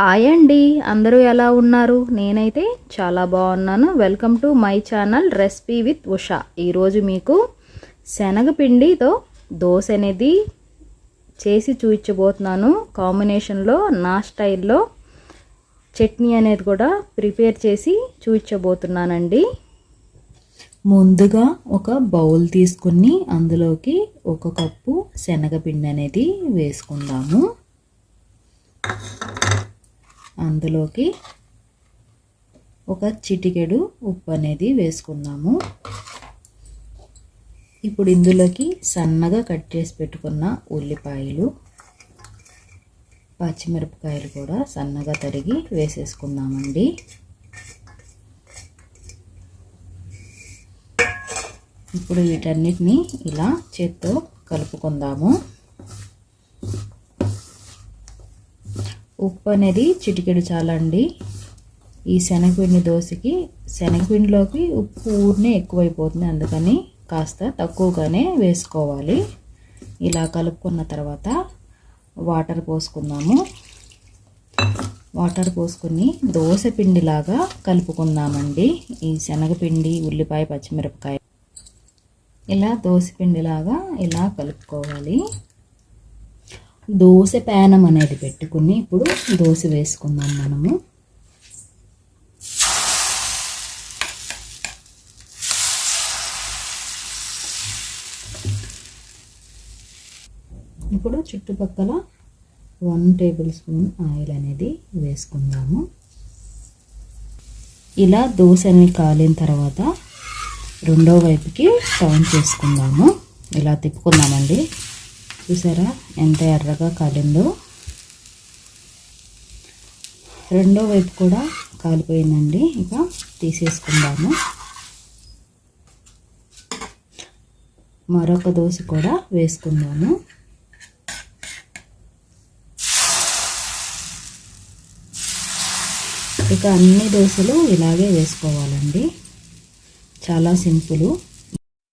Hi అండి అందరూ ఎలా ఉన్నారు? నేనైతే చాలా బాగున్నాను. Welcome to my channel recipe with Usha ఈరోజు మీకు శనగపిండితో దోశ అనేది చేసి చూపించబోతున్నాను. కాంబినేషన్లో నా స్టైల్లో చట్నీ అనేది కూడా ప్రిపేర్ చేసి చూపించబోతున్నానండి. ముందుగా ఒక బౌల్ తీసుకుని అందులోకి ఒక కప్పు శనగపిండి అనేది వేసుకుందాము. అందులోకి ఒక చిటికెడు ఉప్పు అనేది వేసుకుందాము. ఇప్పుడు ఇందులోకి సన్నగా కట్ చేసి పెట్టుకున్న ఉల్లిపాయలు పచ్చిమిరపకాయలు కూడా సన్నగా తరిగి వేసేసుకుందామండి. ఇప్పుడు వీటన్నిటిని ఇలా చేత్తో కలుపుకుందాము. ఉప్పు అనేది చిటికెడు చాలండి. ఈ శనగపిండి దోశకి శనగపిండిలోకి ఉప్పు ఊరినే ఎక్కువైపోతుంది. అందుకని కాస్త తక్కువగానే వేసుకోవాలి. ఇలా కలుపుకున్న తర్వాత వాటర్ పోసుకుందాము. వాటర్ పోసుకుని దోశ పిండిలాగా కలుపుకుందామండి. ఈ శనగపిండి ఉల్లిపాయ పచ్చిమిరపకాయ. ఇలా దోశ పిండిలాగా ఇలా కలుపుకోవాలి. దోశ ప్యానం అనేది పెట్టుకుని ఇప్పుడు దోశ వేసుకుందాం మనము. ఇప్పుడు చుట్టుపక్కల వన్ టేబుల్ స్పూన్ ఆయిల్ అనేది వేసుకుందాము. ఇలా దోశని కాలిన తర్వాత రెండో వైపుకి టర్న్ చేసుకుందాము. ఇలా తిప్పుకుందామండి. చూసారా? ఎంత ఎర్రగా కాలిందో. రెండో వైపు కూడా కాలిపోయిందండి. ఇక తీసేసుకుందాము. మరొక దోశ కూడా వేసుకుందాము. ఇక అన్ని దోశలు ఇలాగే వేసుకోవాలండి. చాలా సింపుల్.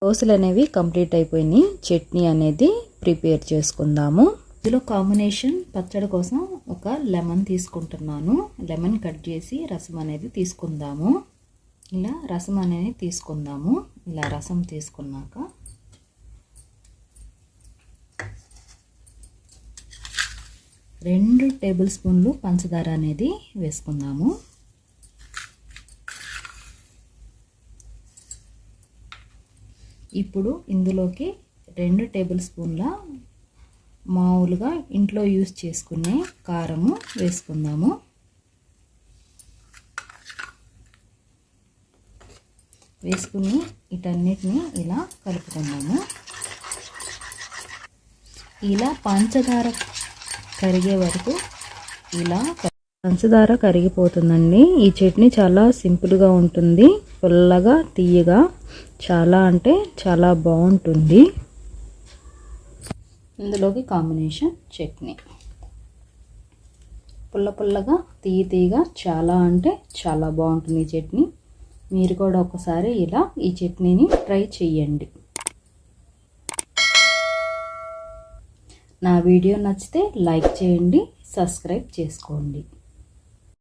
దోశలు అనేవి కంప్లీట్ అయిపోయినాయి. చట్నీ అనేది ప్రిపేర్ చేసుకుందాము. ఇందులో కాంబినేషన్ పచ్చడి కోసం ఒక లెమన్ తీసుకుంటున్నాను. లెమన్ కట్ చేసి రసం అనేది తీసుకుందాము. ఇలా రసం అనేది తీసుకుందాము. ఇలా రసం తీసుకున్నాక రెండు టేబుల్ స్పూన్లు పంచదార అనేది వేసుకుందాము. ఇప్పుడు ఇందులోకి రెండు టేబుల్ స్పూన్ల మామూలుగా ఇంట్లో యూస్ చేసుకునే కారము వేసుకుందాము. వేసుకుని వీటన్నిటిని ఇలా కలుపుకుందాము. ఇలా పంచదార కరిగే వరకు ఇలా పంచదార కరిగిపోతుందండి. ఈ చట్నీ చాలా సింపుల్గా ఉంటుంది. పుల్లగా తీయగా చాలా అంటే చాలా బాగుంటుంది. ఇందులోకి కాంబినేషన్ చట్నీ. పుల్ల పుల్లగా తీయ తీయగా చాలా అంటే చాలా బాగుంటుంది ఈ చట్నీ. మీరు కూడా ఒకసారి ఇలా ఈ చట్నీని ట్రై చేయండి నా వీడియో నచ్చితే లైక్ చేయండి సబ్స్క్రైబ్ చేసుకోండి.